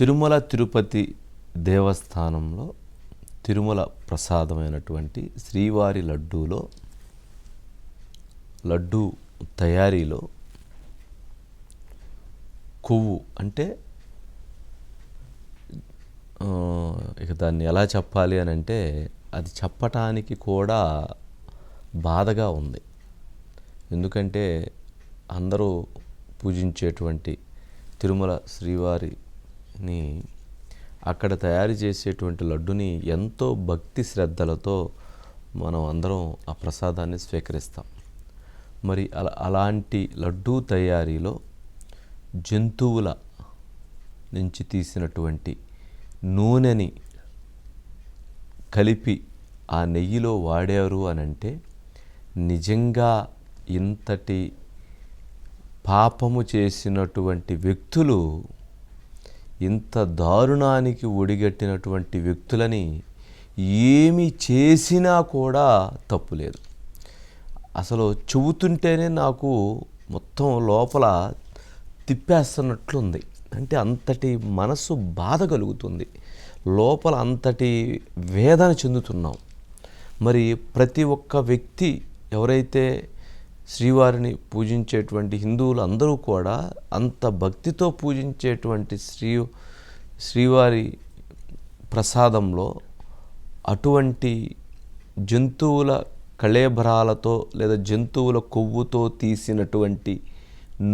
తిరుమల తిరుపతి దేవస్థానంలో తిరుమల ప్రసాదమైనటువంటి శ్రీవారి లడ్డూలో లడ్డూ తయారీలో కొవ్వు అంటే ఇక దాన్ని ఎలా చెప్పాలి అని అంటే అది చెప్పటానికి కూడా బాధగా ఉంది. ఎందుకంటే అందరూ పూజించేటువంటి తిరుమల శ్రీవారి ని అక్కడ తయారు చేసేటువంటి లడ్డుని ఎంతో భక్తి శ్రద్ధలతో మనం అందరం ఆ ప్రసాదాన్ని స్వీకరిస్తాం. మరి అలా అలాంటి లడ్డూ తయారీలో జంతువుల నుంచి తీసినటువంటి నూనెని కలిపి ఆ నెయ్యిలో వాడారు అని అంటే నిజంగా ఇంతటి పాపము చేసినటువంటి వ్యక్తులు ఇంత దారుణానికి ఒడిగట్టినటువంటి వ్యక్తులని ఏమి చేసినా కూడా తప్పులేదు. అసలు చెబుతుంటేనే నాకు మొత్తం లోపల తిప్పేస్తున్నట్లుంది. అంటే అంతటి మనసు బాధ కలుగుతుంది. లోపల అంతటి వేదన చెందుతున్నాం. మరి ప్రతి ఒక్క వ్యక్తి ఎవరైతే శ్రీవారిని పూజించేటువంటి హిందువులు అందరూ కూడా అంత భక్తితో పూజించేటువంటి శ్రీ శ్రీవారి ప్రసాదంలో అటువంటి జంతువుల కళేభరాలతో లేదా జంతువుల కొవ్వుతో తీసినటువంటి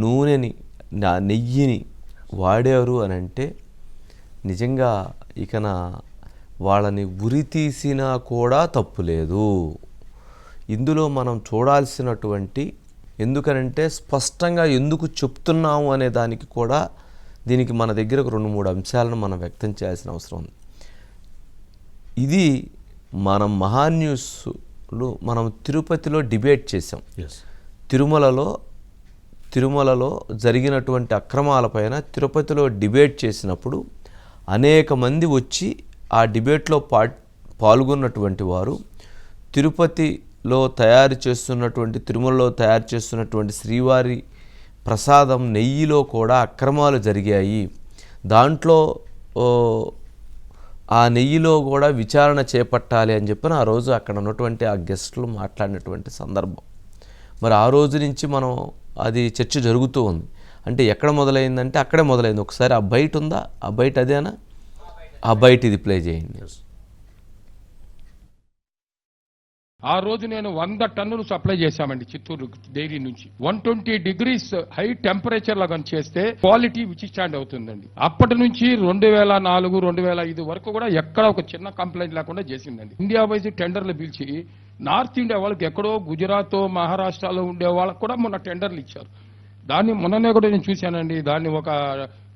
నూనెని నా నెయ్యిని వాడారు అని అంటే నిజంగా ఇకన వాళ్ళని ఉరి తీసినా కూడా తప్పు లేదు. ఇందులో మనం చూడాల్సినటువంటి ఎందుకనంటే స్పష్టంగా ఎందుకు చెప్తున్నాము అనే దానికి కూడా దీనికి మన దగ్గర ఒక రెండు మూడు అంశాలను మనం వ్యక్తం చేయాల్సిన అవసరం ఉంది. ఇది మనం మహాన్యూస్లు మనం తిరుపతిలో డిబేట్ చేసాం తిరుమలలో తిరుమలలో జరిగినటువంటి అక్రమాలపైన తిరుపతిలో డిబేట్ చేసినప్పుడు అనేక మంది వచ్చి ఆ డిబేట్లో పా పాల్గొన్నటువంటి వారు లో తయారు చేస్తున్నటువంటి తిరుమలలో తయారు చేస్తున్నటువంటి శ్రీవారి ప్రసాదం నెయ్యిలో కూడా అక్రమాలు జరిగాయి. దాంట్లో ఆ నెయ్యిలో కూడా విచారణ చేపట్టాలి అని చెప్పిన ఆ రోజు అక్కడ ఉన్నటువంటి ఆ గెస్టులు మాట్లాడినటువంటి సందర్భం. మరి ఆ రోజు నుంచి మనం అది చర్చ జరుగుతూ ఉంది. అంటే ఎక్కడ మొదలైందంటే అక్కడే మొదలైంది. ఒకసారి ఆ బయట ఉందా? ఆ బయట అదేనా? ఆ బయట ఇది ప్లే చేయండి. ఆ రోజు నేను వంద టన్నులు సప్లై చేశామండి చిత్తూరు డైరీ నుంచి. One twenty degrees high temperature లాగా చేస్తే క్వాలిటీ విచిస్టాండ్ అవుతుందండి. అప్పటి నుంచి రెండు వేల నాలుగు రెండు వేల ఐదు వరకు కూడా ఎక్కడ ఒక చిన్న కంప్లైంట్ లేకుండా చేసిందండి. ఇండియా వైజ్ టెండర్లు పిలిచి నార్త్ ఇండియా వాళ్ళకి ఎక్కడో గుజరాత్ మహారాష్ట్రలో ఉండే వాళ్ళకి కూడా మొన్న టెండర్లు ఇచ్చారు. దాన్ని మొన్ననే కూడా నేను చూశానండి. దాన్ని ఒక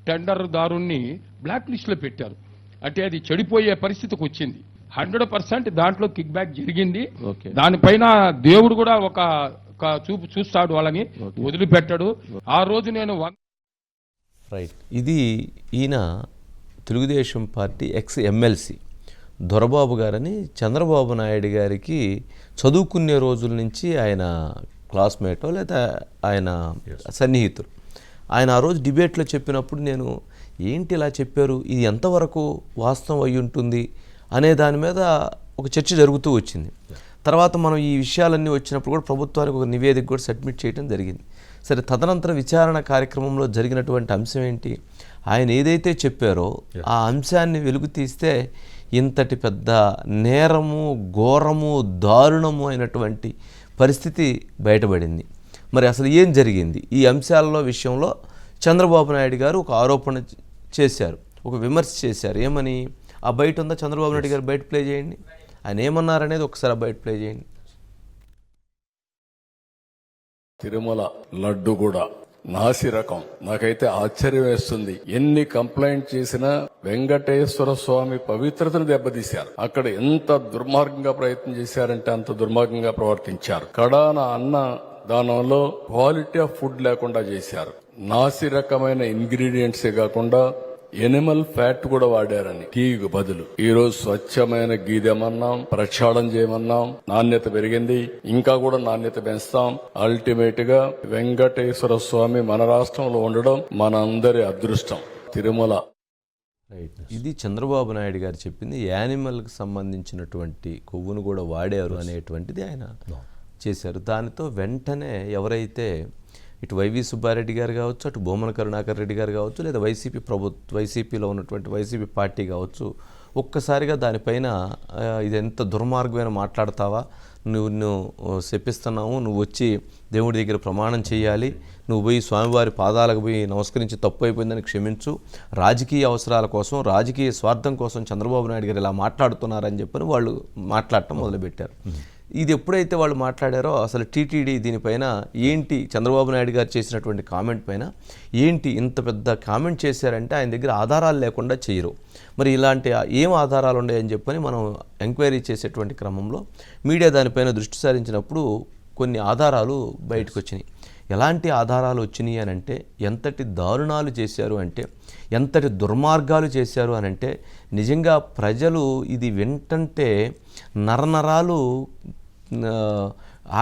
టెండర్ దారుణ్ణి బ్లాక్ లిస్ట్లో పెట్టారు. అంటే అది చెడిపోయే పరిస్థితికి వచ్చింది. హండ్రెడ్ పర్సెంట్ దాంట్లో కిక్ బ్యాక్ జరిగింది. ఓకే. దానిపైన దేవుడు కూడా ఒక చూపు చూస్తాడు వాళ్ళని వదిలిపెట్టాడు. ఆ రోజు నేను రైట్. ఇది ఈయన Telugu Desam party ex MLC Dorababu గారని చంద్రబాబు నాయుడు గారికి చదువుకునే రోజుల నుంచి ఆయన క్లాస్మేటో లేదా ఆయన సన్నిహితులు ఆయన ఆ రోజు డిబేట్లో చెప్పినప్పుడు నేను ఏంటి ఇలా చెప్పారు? ఇది ఎంతవరకు వాస్తవం అయి ఉంటుంది అనే దాని మీద ఒక చర్చ జరుగుతూ వచ్చింది. తర్వాత మనం ఈ విషయాలన్నీ వచ్చినప్పుడు కూడా ప్రభుత్వానికి ఒక నివేదిక కూడా సబ్మిట్ చేయడం జరిగింది. సరే తదనంతర విచారణ కార్యక్రమంలో జరిగినటువంటి అంశం ఏంటి? ఆయన ఏదైతే చెప్పారో ఆ అంశాన్ని వెలుగు తీస్తే ఇంతటి పెద్ద నేరము ఘోరము దారుణము అయినటువంటి పరిస్థితి బయటపడింది. మరి అసలు ఏం జరిగింది? ఈ అంశాలలో విషయంలో చంద్రబాబు నాయుడు గారు ఒక ఆరోపణ చేశారు ఒక విమర్శ చేశారు. ఏమని? ఆ బయట ఉందా? చంద్రబాబు నాయుడు గారు బయట ప్లే చేయండి. ఆయన ఏమన్నారనేది ఒకసారి బయట ప్లే చేయండి. తిరుమల లడ్డు కూడా నాసి రకం. నాకైతే ఆశ్చర్యం వేస్తుంది. ఎన్ని కంప్లైంట్ చేసినా వెంకటేశ్వర స్వామి పవిత్రతను దెబ్బతీశారు. అక్కడ ఎంత దుర్మార్గంగా ప్రయత్నం చేశారంటే అంత దుర్మార్గంగా ప్రవర్తించారు. కడాన అన్న దానంలో క్వాలిటీ ఆఫ్ ఫుడ్ లేకుండా చేశారు. నాసి రకమైన ఇంగ్రీడియంట్సే కాకుండా ఎనిమల్ ఫ్యాట్ కూడా వాడారని. టీకు బదులు. ఈ రోజు స్వచ్ఛమైన గీదెమన్నాం ప్రక్షాళన చేయమన్నాం నాణ్యత పెరిగింది ఇంకా కూడా నాణ్యత పెంచుతాం. అల్టిమేట్గా వెంకటేశ్వర స్వామి మన రాష్ట్రంలో ఉండడం మన అందరి అదృష్టం. తిరుమల. రైట్ ఇది చంద్రబాబు నాయుడు గారు చెప్పింది యానిమల్కి సంబంధించినటువంటి కొవ్వును కూడా వాడారు అనేటువంటిది ఆయన చేశారు. దానితో వెంటనే ఎవరైతే ఇటు వైవి సుబ్బారెడ్డి గారు కావచ్చు అటు భూమన కరుణాకర్ రెడ్డి గారు కావచ్చు లేదా వైసీపీ ప్రభుత్వ వైసీపీలో ఉన్నటువంటి వైసీపీ పార్టీ కావచ్చు ఒక్కసారిగా దానిపైన ఇది ఎంత దుర్మార్గమైన మాట్లాడతావా? నువ్వు నువ్వు చెప్పిస్తున్నావు నువ్వు వచ్చి దేవుడి దగ్గర ప్రమాణం చేయాలి నువ్వు పోయి స్వామివారి పాదాలకు పోయి నమస్కరించి తప్పు అయిపోయిందని క్షమించు రాజకీయ అవసరాల కోసం రాజకీయ స్వార్థం కోసం చంద్రబాబు నాయుడు గారు ఇలా మాట్లాడుతున్నారని చెప్పని వాళ్ళు మాట్లాడటం మొదలుపెట్టారు. ఇది ఎప్పుడైతే వాళ్ళు మాట్లాడారో అసలు టీటీడీ దీనిపైన ఏంటి చంద్రబాబు నాయుడు గారు చేసినటువంటి కామెంట్ పైన ఏంటి ఇంత పెద్ద కామెంట్ చేశారంటే ఆయన దగ్గర ఆధారాలు లేకుండా చేయరు. మరి ఇలాంటి ఏం ఆధారాలు ఉన్నాయని చెప్పని మనం ఎంక్వైరీ చేసేటువంటి క్రమంలో మీడియా దానిపైన దృష్టి సారించినప్పుడు కొన్ని ఆధారాలు బయటకు వచ్చినాయి. ఎలాంటి ఆధారాలు వచ్చినాయి అని అంటే ఎంతటి దారుణాలు చేశారు అంటే ఎంతటి దుర్మార్గాలు చేశారు అని అంటే నిజంగా ప్రజలు ఇది వింటంటే నరనరాలు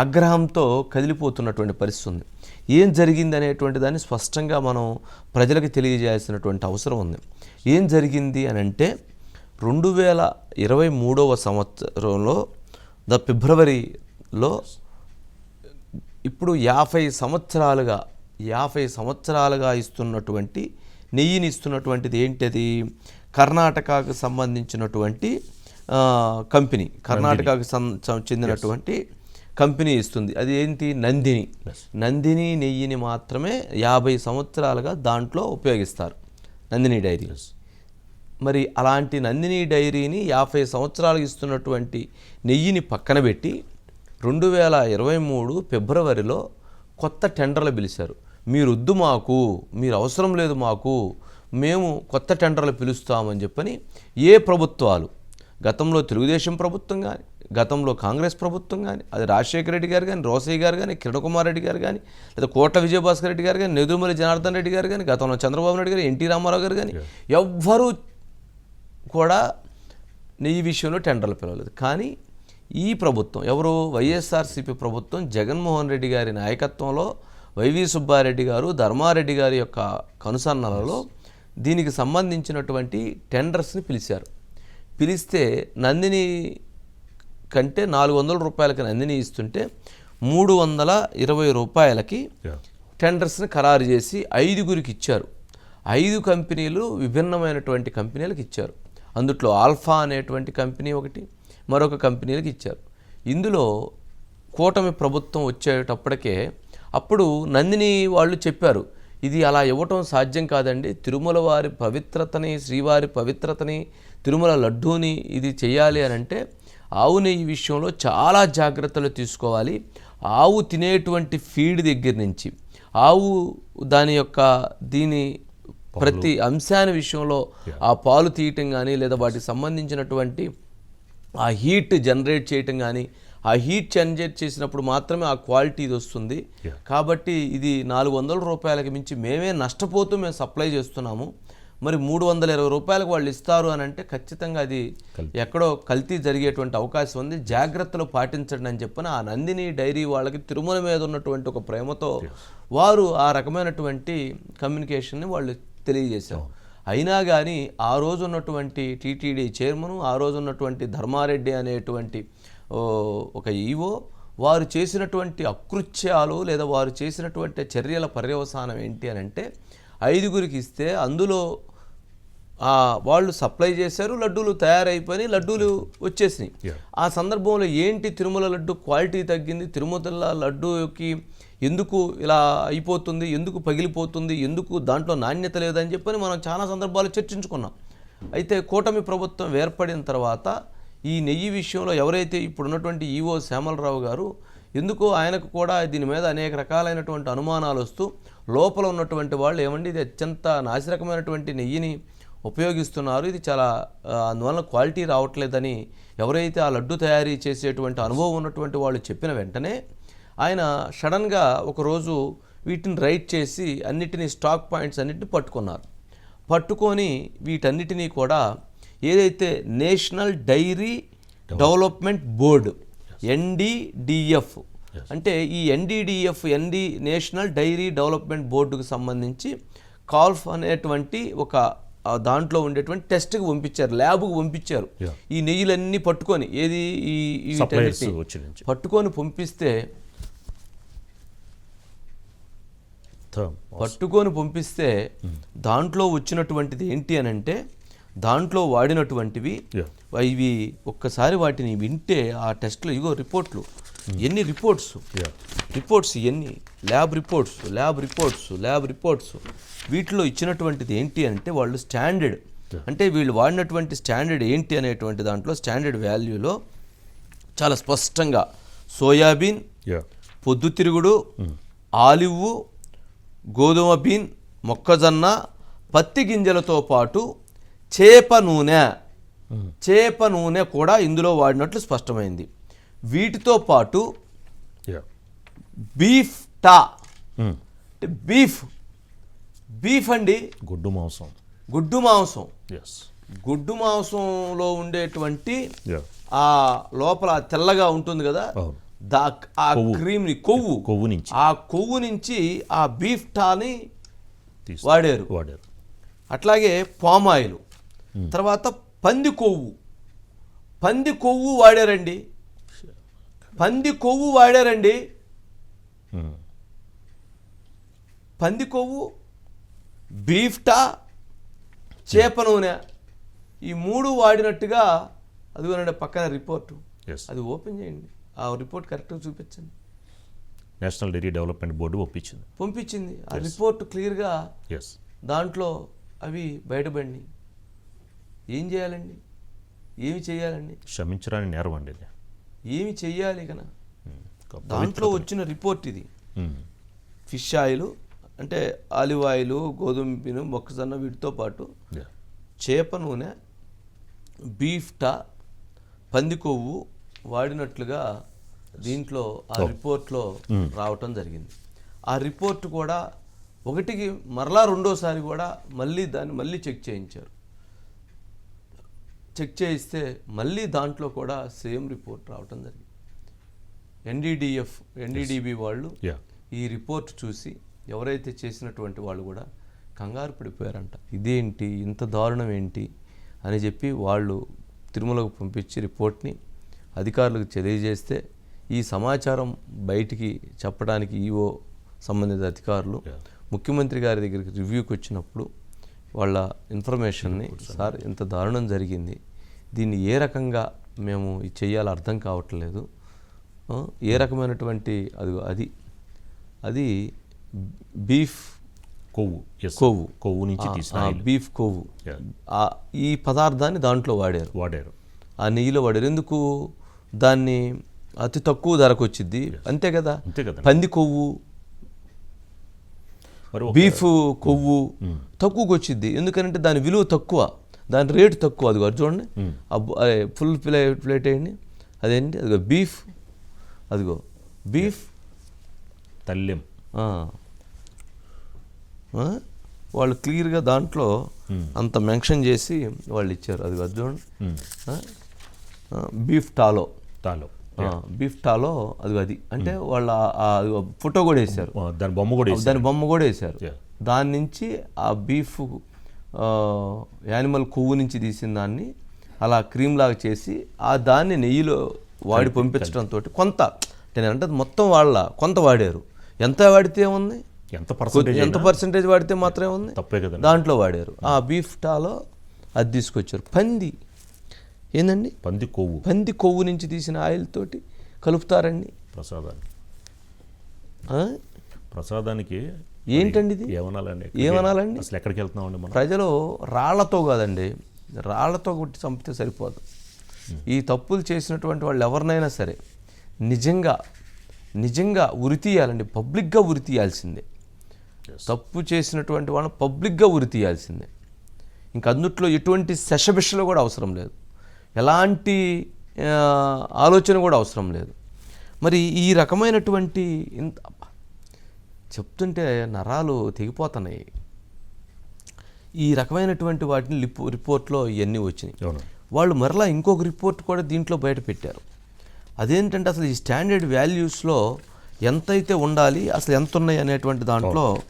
ఆగ్రహంతో కదిలిపోతున్నటువంటి పరిస్థితి ఉంది. ఏం జరిగింది అనేటువంటి దాన్ని స్పష్టంగా మనం ప్రజలకు తెలియజేయాల్సినటువంటి అవసరం ఉంది. ఏం జరిగింది అని అంటే రెండు వేల ఇరవై మూడవ సంవత్సరంలో ద ఫిబ్రవరిలో ఇప్పుడు యాభై సంవత్సరాలుగా యాభై సంవత్సరాలుగా ఇస్తున్నటువంటి నెయ్యిని ఇస్తున్నటువంటిది ఏంటది? కర్ణాటకకు సంబంధించినటువంటి కంపెనీ కర్ణాటకకు చెందినటువంటి కంపెనీ ఇస్తుంది. అది ఏంటి? నందిని. నందిని నెయ్యిని మాత్రమే యాభై సంవత్సరాలుగా దాంట్లో ఉపయోగిస్తారు. నందిని డైరీ. మరి అలాంటి నందిని డైరీని యాభై సంవత్సరాలు ఇస్తున్నటువంటి నెయ్యిని పక్కన పెట్టి రెండు వేల ఇరవై మూడు ఫిబ్రవరిలో కొత్త టెండర్లు పిలిచారు. మీరు వద్దు మాకు మీరు అవసరం లేదు మాకు మేము కొత్త టెండర్లు పిలుస్తామని చెప్పని ఏ ప్రభుత్వాలు గతంలో తెలుగుదేశం ప్రభుత్వం కానీ గతంలో కాంగ్రెస్ ప్రభుత్వం కానీ అది రాజశేఖర రెడ్డి గారు కానీ రోసయ్య గారు కానీ కిరణ్ కుమార్ రెడ్డి గారు కానీ లేదా కోట్ల విజయభాస్కర్ రెడ్డి గారు కానీ నెదురుమల్లి జనార్దన్ రెడ్డి గారు కానీ గతంలో చంద్రబాబు నాయుడు గారు ఎన్టీ రామారావు గారు కానీ ఎవ్వరూ కూడా నెయ్యి విషయంలో టెండర్లు పిలవలేదు. కానీ ఈ ప్రభుత్వం ఎవరు? వైఎస్ఆర్సీపీ ప్రభుత్వం జగన్మోహన్ రెడ్డి గారి నాయకత్వంలో వైవి సుబ్బారెడ్డి గారు ధర్మారెడ్డి గారి యొక్క కనుసన్నలలో దీనికి సంబంధించినటువంటి టెండర్స్ని పిలిచారు. పిలిస్తే నందిని కంటే నాలుగు వందల రూపాయలకి నందిని ఇస్తుంటే మూడు వందల ఇరవై రూపాయలకి టెండర్స్ని ఖరారు చేసి ఐదుగురికి ఇచ్చారు. ఐదు కంపెనీలు విభిన్నమైనటువంటి కంపెనీలకు ఇచ్చారు. అందుట్లో ఆల్ఫా అనేటువంటి కంపెనీ ఒకటి మరొక కంపెనీలకు ఇచ్చారు. ఇందులో కూటమి ప్రభుత్వం వచ్చేటప్పటికే అప్పుడు నందిని వాళ్ళు చెప్పారు ఇది అలా ఇవ్వటం సాధ్యం కాదండి. తిరుమల వారి పవిత్రతని శ్రీవారి పవిత్రతని తిరుమల లడ్డూని ఇది చేయాలి అని అంటే ఆవు నెయ్యి విషయంలో చాలా జాగ్రత్తలు తీసుకోవాలి. ఆవు తినేటువంటి ఫీడ్ దగ్గర నుంచి ఆవు దాని యొక్క దీని ప్రతి అంశాన్ని విషయంలో ఆ పాలు తీయటం కానీ లేదా వాటికి సంబంధించినటువంటి ఆ హీట్ జనరేట్ చేయటం కానీ ఆ హీట్ జనరేట్ చేసినప్పుడు మాత్రమే ఆ క్వాలిటీ ఇది వస్తుంది. కాబట్టి ఇది నాలుగు వందల రూపాయలకి మించి మేమే నష్టపోతూ మేము సప్లై చేస్తున్నాము. మరి మూడు వందల ఇరవై రూపాయలకు వాళ్ళు ఇస్తారు అని అంటే ఖచ్చితంగా అది ఎక్కడో కల్తీ జరిగేటువంటి అవకాశం ఉంది. జాగ్రత్తలు పాటించండి అని చెప్పిన ఆ నందిని డైరీ వాళ్ళకి తిరుమల మీద ఉన్నటువంటి ఒక ప్రేమతో వారు ఆ రకమైనటువంటి కమ్యూనికేషన్ని వాళ్ళు తెలియజేశారు. అయినా కానీ ఆ రోజు ఉన్నటువంటి టీటీడీ చైర్మన్ ఆ రోజు ఉన్నటువంటి ధర్మారెడ్డి అనేటువంటి ఒక ఈవో వారు చేసినటువంటి అకృత్యాలు లేదా వారు చేసినటువంటి చర్యల పర్యవసానం ఏంటి అని అంటే ఐదుగురికి ఇస్తే అందులో వాళ్ళు సప్లై చేశారు లడ్డూలు తయారైపోయి లడ్డూలు వచ్చేసినాయి. ఆ సందర్భంలో ఏంటి తిరుమల లడ్డు క్వాలిటీ తగ్గింది? తిరుమల లడ్డూకి ఎందుకు ఇలా అయిపోతుంది? ఎందుకు పగిలిపోతుంది? ఎందుకు దాంట్లో నాణ్యత లేదని చెప్పని మనం చాలా సందర్భాలు చర్చించుకున్నాం. అయితే కూటమి ప్రభుత్వం ఏర్పడిన తర్వాత ఈ నెయ్యి విషయంలో ఎవరైతే ఇప్పుడున్నటువంటి ఈవో శ్యామలరావు గారు ఎందుకో ఆయనకు కూడా దీని మీద అనేక రకాలైనటువంటి అనుమానాలు వస్తూ లోపల ఉన్నటువంటి వాళ్ళు ఏమండి ఇది అత్యంత నాసిరకమైనటువంటి నెయ్యిని ఉపయోగిస్తున్నారు ఇది చాలా అందువల్ల అందువలన క్వాలిటీ రావట్లేదని ఎవరైతే ఆ లడ్డు తయారీ చేసేటువంటి అనుభవం ఉన్నటువంటి వాళ్ళు చెప్పిన వెంటనే ఆయన సడన్గా ఒకరోజు వీటిని రైట్ చేసి అన్నిటినీ స్టాక్ పాయింట్స్ అన్నిటిని పట్టుకున్నారు. పట్టుకొని వీటన్నిటినీ కూడా ఏదైతే national dairy development board N D D F అంటే ఈ N D D F N D national dairy development బోర్డుకు సంబంధించి కాల్ఫ్ అనేటువంటి ఒక దాంట్లో ఉండేటువంటి టెస్ట్కి పంపించారు ల్యాబ్కి పంపించారు. ఈ నెయ్యిలన్నీ పట్టుకొని ఏది ఈ. పట్టుకొని పంపిస్తే పట్టుకొని పంపిస్తే దాంట్లో వచ్చినటువంటిది ఏంటి అని అంటే దాంట్లో వాడినటువంటివి. ఇవి ఒక్కసారి వాటిని వింటే ఆ టెస్ట్లో ఇగో రిపోర్ట్లు. ఎన్ని రిపోర్ట్స్. రిపోర్ట్స్ ఎన్ని? Lab reports lab reports lab reports. వీటిలో ఇచ్చినటువంటిది ఏంటి అంటే వాళ్ళు స్టాండర్డ్. అంటే వీళ్ళు వాడినటువంటి స్టాండర్డ్ ఏంటి అనేటువంటి దాంట్లో స్టాండర్డ్ వాల్యూలో చాలా స్పష్టంగా సోయాబీన్ పొద్దుతిరుగుడు ఆలివ్ గోధుమ బీన్ మొక్కజొన్న పత్తి గింజలతో పాటు చేప నూనె. చేప నూనె కూడా ఇందులో వాడినట్లు స్పష్టమైంది. వీటితో పాటు బీఫ్ టా. అంటే బీఫ్. బీఫ్ అండి. గుడ్డు మాంసం. గుడ్డు మాంసం. గుడ్డు మాంసంలో ఉండేటువంటి ఆ లోపల తెల్లగా ఉంటుంది కదా. దా ఆ. క్రీమ్ని కొవ్వు. కొవ్వు నుంచి. ఆ కొవ్వు నుంచి ఆ బీఫ్ టాని వాడారు. వాడారు. అట్లాగే పామాయిల్ తర్వాత పంది కొవ్వు. పంది కొవ్వు వాడారండి. పంది కొవ్వు వాడారండి. పంది కొవ్వు బీఫ్ టా చేప నూనె ఈ మూడు వాడినట్టుగా అదిగోనండి పక్కన రిపోర్టు. అది ఓపెన్ చేయండి. ఆ రిపోర్ట్ కరెక్ట్గా చూపించండి. నేషనల్ డైరీ డెవలప్మెంట్ బోర్డు ఒప్పించింది. పంపించింది. ఆ రిపోర్ట్ క్లియర్గా దాంట్లో అవి బయటపడినాయి. ఏం చేయాలండి? ఏమి చేయాలండి? క్షమించరాని నేరం అండి ఏమి చెయ్యాలి కన. ఒక దాంట్లో వచ్చిన రిపోర్ట్ ఇది. ఫిష్ ఆయిల్ అంటే ఆలివ్ ఆయిల్ గోధుమ పిను మొక్కజొన్న వీటితో పాటు. చేప నూనె బీఫ్ టా పంది కొవ్వు వాడినట్లుగా దీంట్లో ఆ రిపోర్ట్లో రావటం జరిగింది. ఆ రిపోర్ట్ కూడా ఒకటికి మరలా రెండోసారి కూడా మళ్ళీ దాన్ని మళ్ళీ చెక్ చేయించారు. చెక్ చేయిస్తే మళ్ళీ దాంట్లో కూడా సేమ్ రిపోర్ట్ రావటం జరిగింది. ఎన్డీడిఎఫ్ ఎన్డీడీబీ వాళ్ళు. ఈ రిపోర్ట్ చూసి ఎవరైతే చేసినటువంటి వాళ్ళు కూడా కంగారు పడిపోయారంట. ఇదేంటి? ఇంత దారుణం ఏంటి? అని చెప్పి వాళ్ళు తిరుమలకు పంపించి రిపోర్ట్ని అధికారులకు తెలియజేస్తే ఈ సమాచారం బయటికి చెప్పడానికి ఈఓ సంబంధిత అధికారులు. ముఖ్యమంత్రి గారి దగ్గరికి రివ్యూకి వచ్చినప్పుడు వాళ్ళ ఇన్ఫర్మేషన్ని సార్. ఇంత దారుణం జరిగింది. దీన్ని ఏ రకంగా మేము ఇది చేయాలో అర్థం కావట్లేదు. ఏ రకమైనటువంటి అది అది అది బీఫ్ కొవ్వు. కొవ్వు. కొవ్వు నుంచి బీఫ్ కొవ్వు. ఈ పదార్థాన్ని దాంట్లో వాడారు. వాడారు. ఆ నెయ్యిలో వాడారు. ఎందుకు? దాన్ని అతి తక్కువ ధరకు వచ్చింది అంతే కదా. పంది కొవ్వు బీఫ్ కొవ్వు తక్కువకి వచ్చింది ఎందుకంటే దాని విలువ తక్కువ. దాని రేటు తక్కువ. అది చూడండి. ఫుల్ ప్లే ప్లేట్ వేయండి అదేంటి? అదిగో బీఫ్. అదిగో బీఫ్. తల్లెం? వాళ్ళు క్లియర్గా దాంట్లో అంత మెన్షన్ చేసి వాళ్ళు ఇచ్చారు. అది చూడండి. బీఫ్ టాలో. తాలో బీఫ్ టాలో అది అది. అంటే వాళ్ళ ఆ అదిగో ఫోటో కూడా వేశారు. దాని బొమ్మ కూడా దాని బొమ్మ కూడా వేశారు. దాని నుంచి ఆ బీఫ్ యానిమల్ కొవ్వు నుంచి తీసిన దాన్ని అలా క్రీమ్ లాగా చేసి ఆ దాన్ని నెయ్యిలో వాడి పంపించడంతో కొంత అంటే నేను అంటే మొత్తం వాళ్ళ కొంత వాడారు. ఎంత వాడితే ఉంది ఎంత పర్సెంటేజ్ ఎంత పర్సెంటేజ్ వాడితే మాత్రమే ఉంది తప్పే కదండి. దాంట్లో వాడారు. ఆ బీఫ్ టాలో అది తీసుకొచ్చారు. పంది. ఏందండి? పంది కొవ్వు. పంది కొవ్వు నుంచి తీసిన ఆయిల్ తోటి కలుపుతారండి ప్రసాదానికి? ప్రసాదానికి ఏంటండి ఇది? ఏమనాలండి? ఏమనాలండి? అసలు ఎక్కడికి వెళ్తున్నామండి మనం? ప్రజలు రాళ్ళతో కాదండి రాళ్ళతో కొట్టి చంపితే సరిపోదు. ఈ తప్పులు చేసినటువంటి వాళ్ళు ఎవరినైనా సరే నిజంగా నిజంగా ఉరి తీయాలండి పబ్లిక్గా ఉరి తీయాల్సిందే. తప్పు చేసినటువంటి వాళ్ళని పబ్లిక్గా ఉరి తీయాల్సిందే. ఇంకా అందుట్లో ఎటువంటి శశబిషలు కూడా అవసరం లేదు. ఎలాంటి ఆలోచన కూడా అవసరం లేదు. మరి ఈ రకమైనటువంటి ఇంత చెప్తుంటే నరాలు తెగిపోతున్నాయి. ఈ రకమైనటువంటి వాటిని లిప్ రిపోర్ట్లో ఇవన్నీ వచ్చినాయి. వాళ్ళు మరలా ఇంకొక రిపోర్ట్ కూడా దీంట్లో బయట పెట్టారు. అదేంటంటే అసలు ఈ స్టాండర్డ్ వాల్యూస్లో ఎంతైతే ఉండాలి అసలు ఎంత ఉన్నాయి అనేటువంటి దాంట్లో.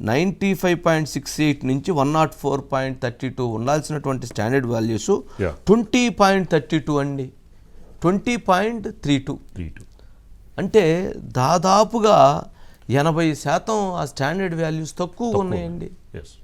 Ninety five point six eight నుంచి one not four point thirty two ఉండాల్సినటువంటి standard values. Twenty point thirty two అండి. Twenty point three two. Three two. అంటే దాదాపుగా ఎనభై శాతం ఆ స్టాండర్డ్ వాల్యూస్ తక్కువ ఉన్నాయండి. ఎస్